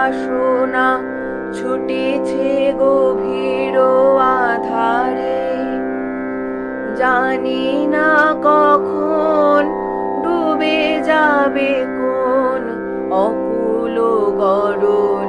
বাসনা ছুটেছে গভীর আধারে। জানি না কখন ডুবে যাবে কোন অকুল গরু